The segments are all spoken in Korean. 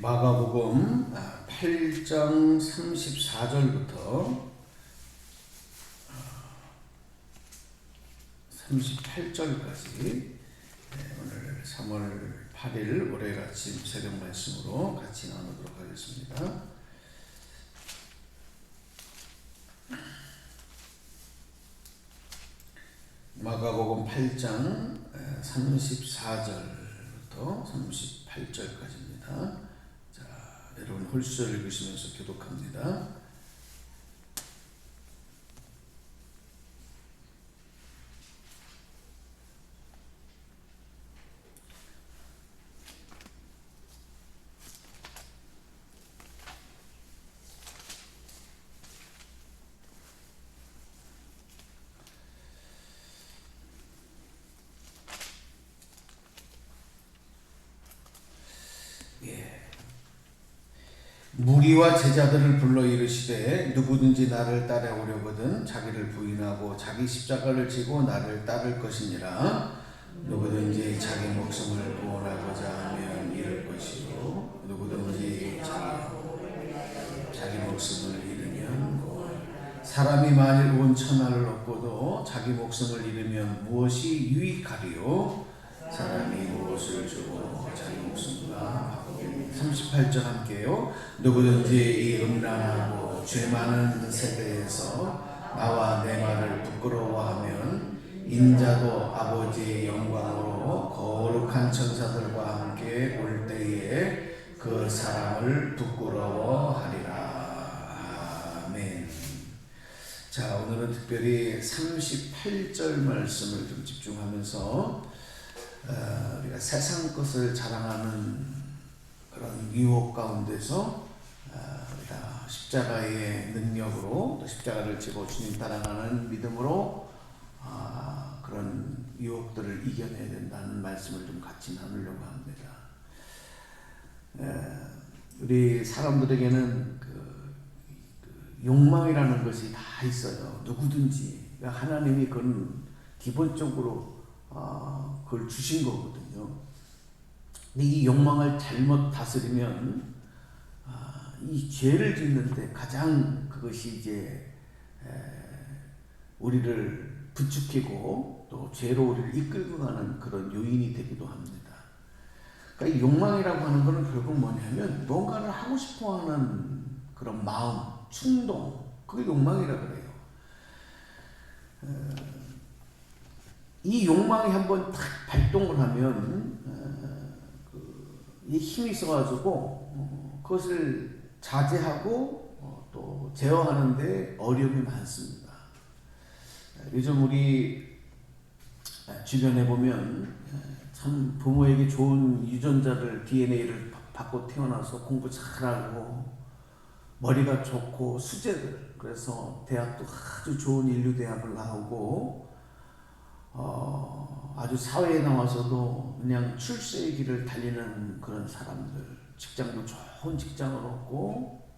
마가복음 8장 34절부터 38절까지 오늘 3월 8일 월요일 아침 새벽 말씀으로 같이 나누도록 하겠습니다. 마가복음 8장 34절부터 38절까지입니다. 자, 여러분 홀수를 읽으시면서 교독합니다. 무리와 제자들을 불러 이르시되 누구든지 나를 따라오려거든 자기를 부인하고 자기 십자가를 지고 나를 따를 것이니라. 누구든지 자기 목숨을 구원하고자 하면 잃을 것이요. 누구든지 자기, 자기 목숨을 잃으면 사람이 만일 온 천하를 얻고도 자기 목숨을 잃으면 무엇이 유익하리요? 사람이 무엇을 주고 자기 바꾸겠니 38절 함께요. 누구든지 이 음란하고 죄 많은 세대에서 나와 내 말을 부끄러워하면 인자도 아버지의 영광으로 거룩한 천사들과 함께 올 때에 그 사람을 부끄러워하리라. 아멘. 자, 오늘은 특별히 38절 말씀을 좀 집중하면서 어, 우리가 세상 것을 자랑하는 그런 유혹 가운데서 아, 십자가의 능력으로 또 십자가를 지고 주님 따라가는 믿음으로 아, 그런 유혹들을 이겨내야 된다는 말씀을 좀 같이 나누려고 합니다. 우리 사람들에게는 그, 그 욕망이라는 것이 다 있어요. 누구든지 그러니까 하나님이 그건 기본적으로 아, 그걸 주신 거거든요. 근데 이 욕망을 잘못 다스리면 아, 이 죄를 짓는데 가장 그것이 이제 우리를 부추기고 또 죄로 우리를 이끌고 가는 그런 요인이 되기도 합니다. 그러니까 이 욕망이라고 하는 것은 결국 뭐냐면 뭔가를 하고 싶어 하는 그런 마음, 충동, 그게 욕망이라 그래요. 이 욕망이 한번 탁 발동을 하면 이 힘이 있어가지고 어, 그것을 자제하고 어, 또 제어하는데 어려움이 많습니다. 요즘 우리 주변에 보면 참 부모에게 좋은 유전자를 DNA를 받고 태어나서 공부 잘하고 머리가 좋고 수재들 그래서 대학도 아주 좋은 인류 대학을 나오고 어, 아주 사회에 나와서도 그냥 출세의 길을 달리는 그런 사람들, 직장도 좋은 직장을 얻고,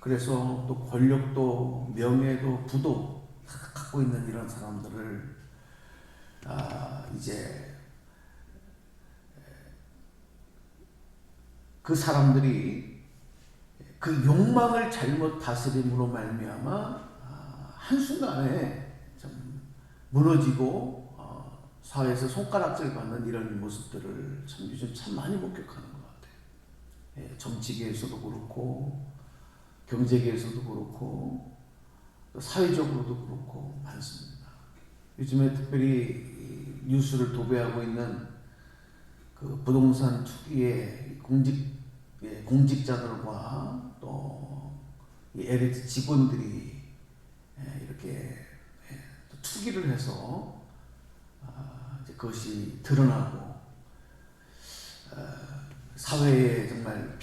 그래서 또 권력도 명예도 부도 갖고 있는 이런 사람들을 아, 이제 그 사람들이 그 욕망을 잘못 다스림으로 말미암아 아, 한순간에 무너지고 어, 사회에서 손가락질 받는 이런 모습들을 참 요즘 참 많이 목격하는 것 같아요. 예, 정치계에서도 그렇고 경제계에서도 그렇고 또 사회적으로도 그렇고 많습니다. 요즘에 특별히 뉴스를 도배하고 있는 그 부동산 투기의 공직 예, 공직자들과 또 엘리트 직원들이 예, 이렇게 투기를 해서 아, 그것이 드러나고 아, 사회에 정말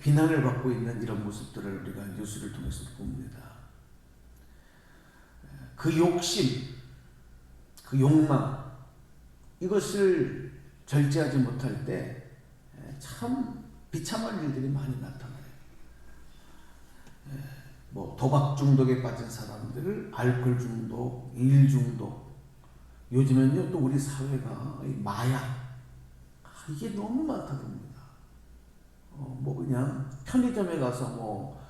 비난을 받고 있는 이런 모습들을 우리가 뉴스를 통해서 봅니다. 그 욕심, 그 욕망, 이것을 절제하지 못할 때 참 비참한 일들이 많이 나타나요. 뭐 도박 중독에 빠진 사람들, 알코올 중독, 일 중독. 요즘엔요 또 우리 사회가 마약 아, 이게 너무 많다던니다 어, 뭐 편의점에 가서 뭐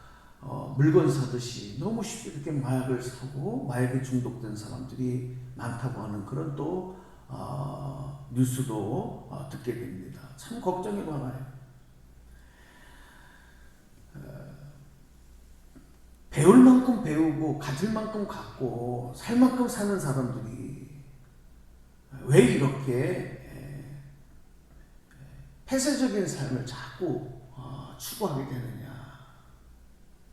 어, 물건 사듯이 너무 쉽게 이렇게 마약을 사고 마약에 중독된 사람들이 많다고 하는 그런 또 어, 뉴스도 어, 듣게 됩니다. 참 걱정이 많아요. 어, 배울 만큼 배우고 가질 만큼 갖고 살 만큼 사는 사람들이 왜 이렇게 에, 폐쇄적인 삶을 자꾸 어, 추구하게 되느냐?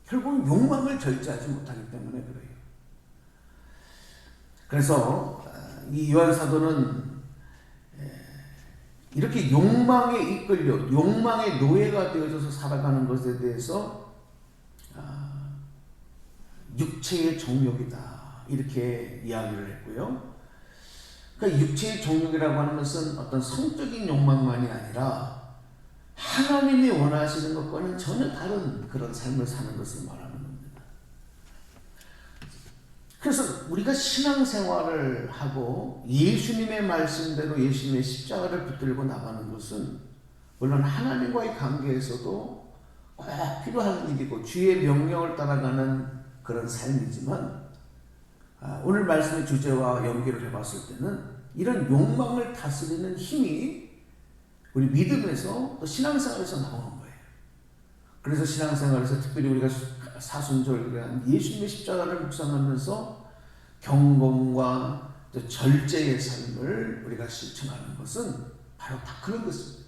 결국은 욕망을 절제하지 못하기 때문에 그래요. 그래서 어, 이 요한 사도는 이렇게 욕망에 이끌려 욕망의 노예가 되어져서 살아가는 것에 대해서 아, 육체의 정욕이다 이렇게 이야기를 했고요. 그러니까 육체의 정욕이라고 하는 것은 어떤 성적인 욕망만이 아니라 하나님이 원하시는 것과는 전혀 다른 그런 삶을 사는 것을 말하는 겁니다. 그래서 우리가 신앙생활을 하고 예수님의 말씀대로 예수님의 십자가를 붙들고 나가는 것은 물론 하나님과의 관계에서도 꼭 필요한 일이고 주의 명령을 따라가는 그런 삶이지만 아, 오늘 말씀의 주제와 연결을 해봤을 때는 이런 욕망을 다스리는 힘이 우리 믿음에서 또 신앙생활에서 나오는 거예요. 그래서 신앙생활에서 특별히 우리가 사순절간 예수님의 십자가를 묵상하면서 경건과 또 절제의 삶을 우리가 실천하는 것은 바로 다 그런 것입니다.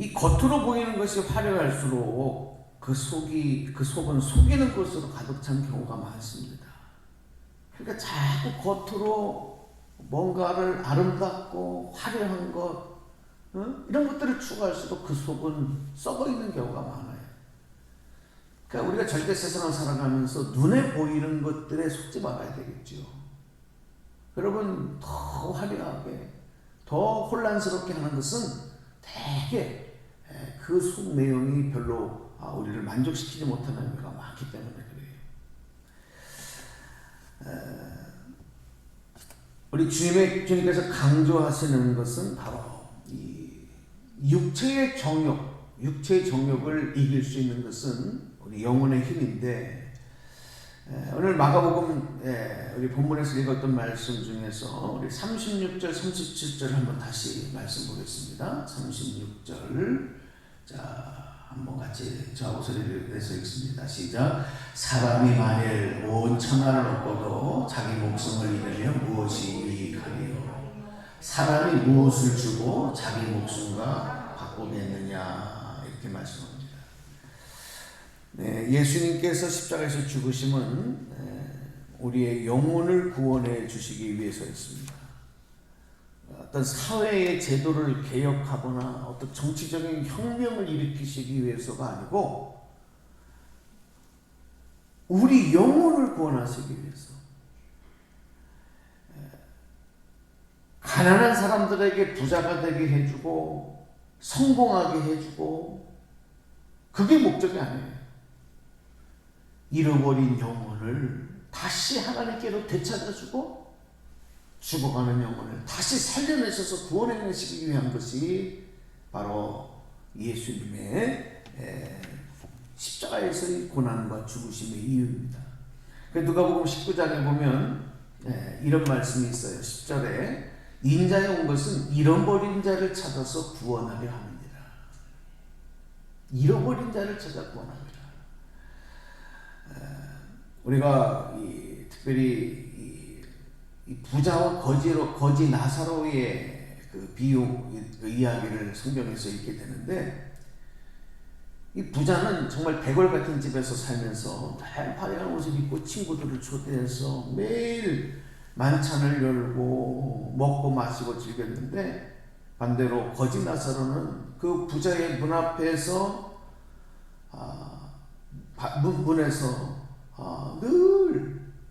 이 겉으로 보이는 것이 화려할수록 그 속이 그 속은 속이는 것으로 가득 찬 경우가 많습니다. 그러니까 자꾸 겉으로 뭔가를 아름답고 화려한 것 어? 이런 것들을 추구할수록 그 속은 썩어 있는 경우가 많아요. 그러니까 우리가 절대 세상을 살아가면서 눈에 보이는 것들에 속지 말아야 되겠죠. 여러분 더 화려하게 더 혼란스럽게 하는 것은 대개 그 속 내용이 별로 아, 우리를 만족시키지 못하는 경우가 많기 때문에 그래요. 우리 주님의 주님께서 강조하시는 것은 바로 이 육체의 정욕, 육체의 정욕을 이길 수 있는 것은 우리 영혼의 힘인데 오늘 마가복음 우리 본문에서 읽었던 말씀 중에서 우리 36절, 37절 한번 다시 말씀 보겠습니다. 36절 자 한번 같이 저하고 소리를 내서 읽습니다. 시작. 사람이 만일 온 천하를 얻고도 자기 목숨을 잃으면 무엇이 유익하리요? 사람이 무엇을 주고 자기 목숨과 바꾸겠느냐 이렇게 말씀합니다. 네, 예수님께서 십자가에서 죽으심은 우리의 영혼을 구원해 주시기 위해서였습니다. 어떤 사회의 제도를 개혁하거나 어떤 정치적인 혁명을 일으키시기 위해서가 아니고 우리 영혼을 구원하시기 위해서 가난한 사람들에게 부자가 되게 해주고 성공하게 해주고 그게 목적이 아니에요. 잃어버린 영혼을 다시 하나님께로 되찾아주고 죽어가는 영혼을 다시 살려내셔서 구원해내시기 위한 것이 바로 예수님의 십자가에서의 고난과 죽으심의 이유입니다. 누가복음 19장에 보면 이런 말씀이 있어요. 10절에 인자에 온 것은 잃어버린 자를 찾아서 구원하려 합니다. 잃어버린 자를 찾아 구원합니다. 우리가 이, 특별히 부자와 거지로 거지 나사로의 그 비유 그 이야기를 성경에서 읽게 되는데 이 부자는 정말 대궐 같은 집에서 살면서 화려한 옷을 입고 친구들을 초대해서 매일 만찬을 열고 먹고 마시고 즐겼는데 반대로 거지 나사로는 그 부자의 문 앞에서 아, 문, 문에서 아, 늘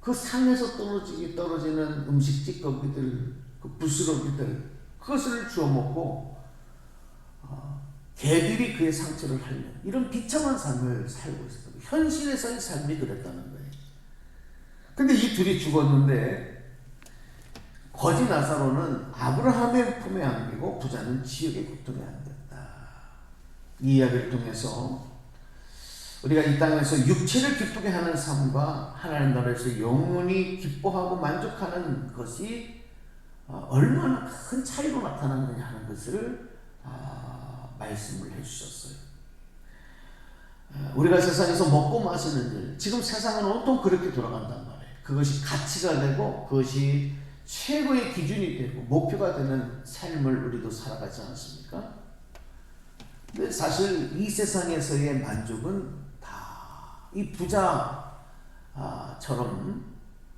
그 상에서 떨어지기 떨어지는 음식 찌꺼기들, 그 부스러기들 그것을 주워 먹고 아, 개들이 그의 상처를 핥는 이런 비참한 삶을 살고 있었다. 현실에서의 삶이 그랬다는 거예요. 근데 이 둘이 죽었는데 거지 나사로는 아브라함의 품에 안기고 부자는 지옥의 고통에 안겼다. 이 이야기를 통해서 우리가 이 땅에서 육체를 기쁘게 하는 삶과 하나님 나라에서 영원히 기뻐하고 만족하는 것이 어, 얼마나 큰 차이로 나타나느냐 하는 것을 아, 말씀을 해주셨어요. 아, 우리가 세상에서 먹고 마시는 일, 지금 세상은 온통 그렇게 돌아간단 말이에요. 그것이 가치가 되고 그것이 최고의 기준이 되고 목표가 되는 삶을 우리도 살아가지 않습니까? 근데 사실 이 세상에서의 만족은 다 이 부자처럼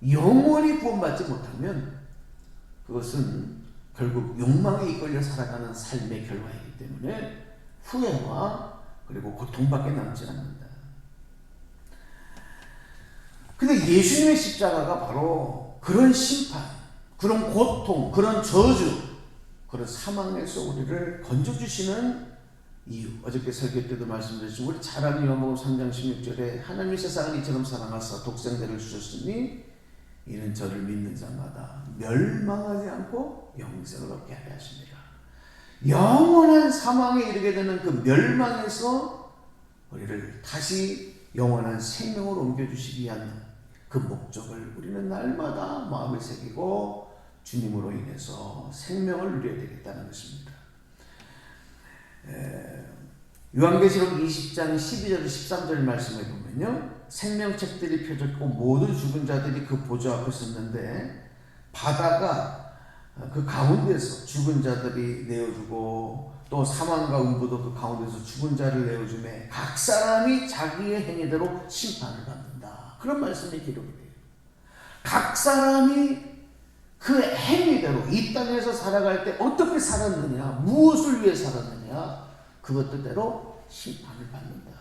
영원히 구원받지 못하면 그것은 결국 욕망에 이끌려 살아가는 삶의 결과이기 때문에 후회와 그리고 고통밖에 남지 않는다. 근데 예수님의 십자가가 바로 그런 심판, 그런 고통, 그런 저주, 그런 사망에서 우리를 건져주시는 이유. 어저께 설교 때도 말씀드렸지만 우리 잘 아는 요한복음 3장 16절에 하나님이 세상을 이처럼 사랑하사 독생자를 주셨으니 이는 저를 믿는 자마다 멸망하지 않고 영생을 얻게 하려 하십니다. 영원한 사망에 이르게 되는 그 멸망에서 우리를 다시 영원한 생명으로 옮겨주시기 위한 그 목적을 우리는 날마다 마음에 새기고 주님으로 인해서 생명을 누려야 되겠다는 것입니다. 요한계시록 20장 12절 13절 말씀에 보면요. 생명책들이 펴졌고 모든 죽은 자들이 그 보좌 앞에 섰는데 바다가 그 가운데서 죽은 자들이 내어주고 또 사망과 음부도 그 가운데서 죽은 자를 내어주매 각 사람이 자기의 행위대로 심판을 받는다. 그런 말씀이 기록이 돼요. 각 사람이 그 행위대로 이 땅에서 살아갈 때 어떻게 살았느냐, 무엇을 위해 살았느냐, 그것 뜻대로 심판을 받는다.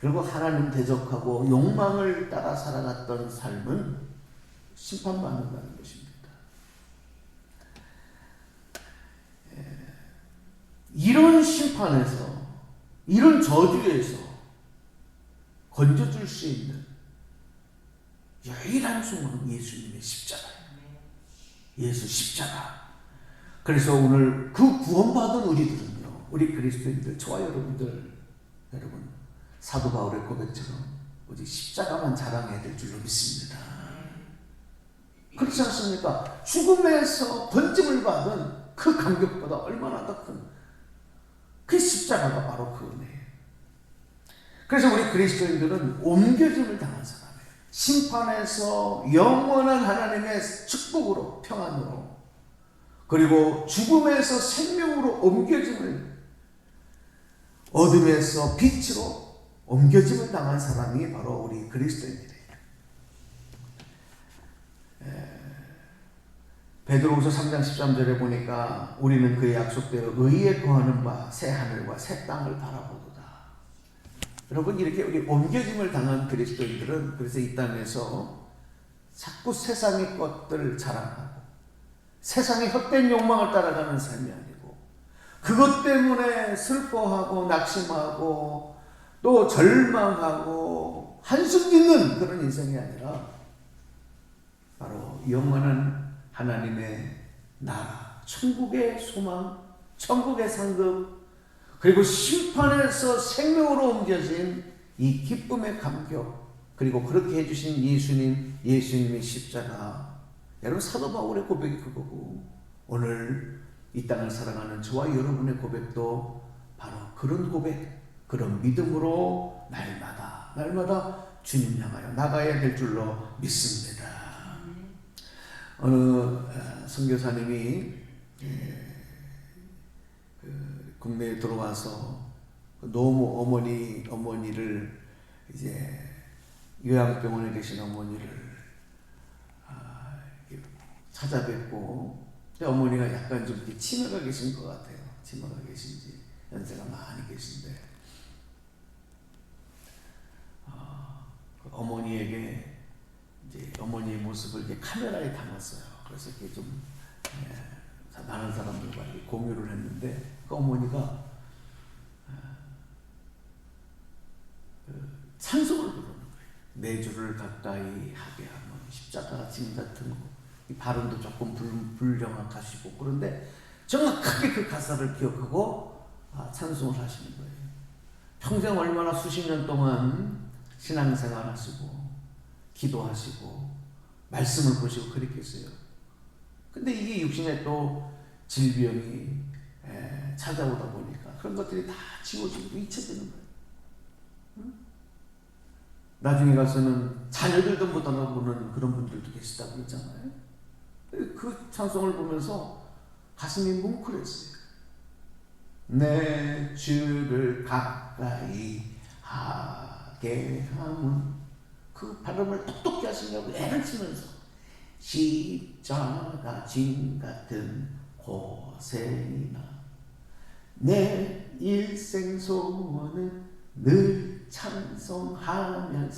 그리고 하나님 대적하고 욕망을 따라 살아갔던 삶은 심판받는다는 것입니다. 예. 이런 심판에서, 이런 저주에서 건져줄 수 있는 유일한 소망은 예수님의 십자가예요. 예수 십자가. 그래서 오늘 그 구원받은 우리들은요, 우리 그리스도인들, 저와 여러분들, 여러분, 사도 바울의 고백처럼 오직 십자가만 자랑해야 될 줄로 믿습니다. 그렇지 않습니까? 죽음에서 번짐을 받은 그 감격보다 얼마나 더 큰 그 십자가가 바로 그 은혜예요. 그래서 우리 그리스도인들은 옮겨짐을 당한 사람이에요. 심판에서 영원한 하나님의 축복으로 평안으로 그리고 죽음에서 생명으로 옮겨짐을 어둠에서 빛으로 옮겨짐을 당한 사람이 바로 우리 그리스도인들이에요. 베드로후서 3장 13절에 보니까 우리는 그의 약속대로 의에 거하는 바 새 하늘과 새 땅을 바라보도다. 여러분 이렇게 우리 옮겨짐을 당한 그리스도인들은 그래서 이 땅에서 자꾸 세상의 것들을 자랑하고 세상의 헛된 욕망을 따라가는 삶이 아니고 그것 때문에 슬퍼하고 낙심하고 또 절망하고 한숨 짓는 그런 인생이 아니라 바로 영원한 하나님의 나라, 천국의 소망, 천국의 상급, 그리고 심판에서 생명으로 옮겨진 이 기쁨의 감격, 그리고 그렇게 해주신 예수님, 예수님의 십자가. 여러분, 사도 바울의 고백이 그거고, 오늘 이 땅을 사랑하는 저와 여러분의 고백도 바로 그런 고백, 그런 믿음으로 날마다, 날마다 주님 향하여 나가야 될 줄로 믿습니다. 어느 선교사님이 그 국내에 들어와서 노모 어머니 어머니를 이제 요양병원에 계신 어머니를 아, 찾아뵙고 어머니가 약간 좀 치매가 계신 것 같아요. 치매가 계신지 연세가 많이 계신데 아, 그 어머니에게 이제 어머니의 모습을 이제 카메라에 담았어요. 그래서 이렇게 좀 예, 많은 사람들과 공유를 했는데 그 어머니가 아, 그 찬송을 부르는 거예요. 내 주를 가까이 하게 하면 십자가 짐 같은 이 발음도 조금 불, 불정확하시고 그런데 정확하게 그 가사를 기억하고 아, 찬송을 하시는 거예요. 평생 얼마나 수십 년 동안 신앙생활 하시고 기도하시고 말씀을 보시고 그랬겠어요. 근데 이게 육신에 또 질병이 에, 찾아오다 보니까 그런 것들이 다 지워지고 잊혀지는 거예요. 응? 나중에 가서는 자녀들도 못 알아보는 그런 분들도 계시다고 그랬잖아요. 그 찬송을 보면서 가슴이 뭉클했어요. 내 주를 가까이 하게 함은 그 발음을 똑똑히 하시려고 애를 치면서 십자가 진 같은 고생이나 내 일생 소원은 늘 찬송하면서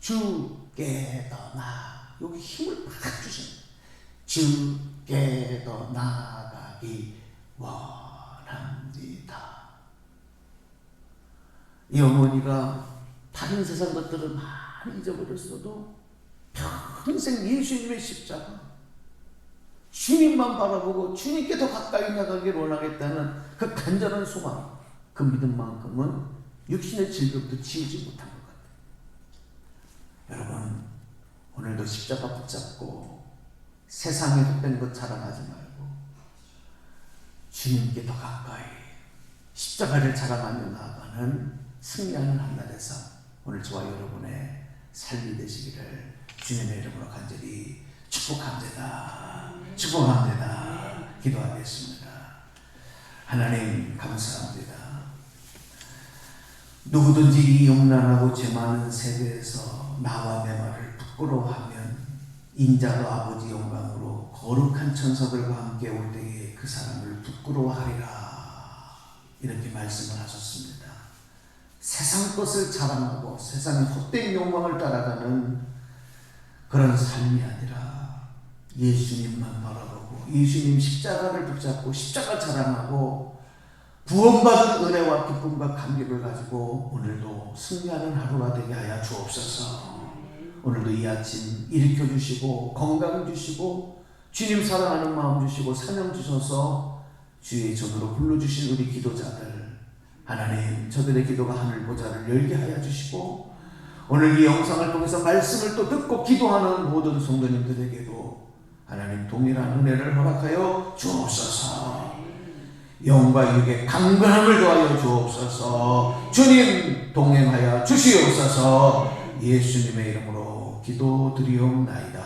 주께 더 나. 여기 힘을 팍 주시는. 주께 더 나가기 원합니다. 이 어머니가 다른 세상 것들을 많이 잊어버렸어도 평생 예수님의 십자가 주님만 바라보고 주님께 더 가까이 나가길 원하겠다는 그 간절한 소망 그 믿음만큼은 육신의 질병도 지우지 못한 것 같아요. 여러분 오늘도 십자가 붙잡고 세상에 헛된 것 자랑하지 말고 주님께 더 가까이 십자가를 자랑하며 나아가는 승리하는 한날에서 오늘 저와 여러분의 삶이 되시기를 주님의 이름으로 간절히 축복합니다. 축복합니다. 기도하겠습니다. 하나님 감사합니다. 누구든지 이 용난하고 죄 많은 세대에서 나와 내 말을 부끄러워하면 인자도 아버지 영광으로 거룩한 천사들과 함께 올 때에 그 사람을 부끄러워하리라 이렇게 말씀을 하셨습니다. 세상 것을 자랑하고 세상의 헛된 욕망을 따라가는 그런 삶이 아니라 예수님만 바라보고 예수님 십자가를 붙잡고 십자가 자랑하고 구원받은 은혜와 기쁨과 감격을 가지고 오늘도 승리하는 하루가 되게 하여 주옵소서. 오늘도 이 아침 일으켜 주시고 건강 주시고 주님 사랑하는 마음 주시고 사명 주셔서 주의 전으로 불러주신 우리 기도자들 하나님 저들의 기도가 하늘 보좌를 열게 하여 주시고 오늘 이 영상을 통해서 말씀을 또 듣고 기도하는 모든 성도님들에게도 하나님 동일한 은혜를 허락하여 주옵소서. 영과 육의 강건함을 더하여 주옵소서. 주님 동행하여 주시옵소서. 예수님의 이름으로 기도드리옵나이다.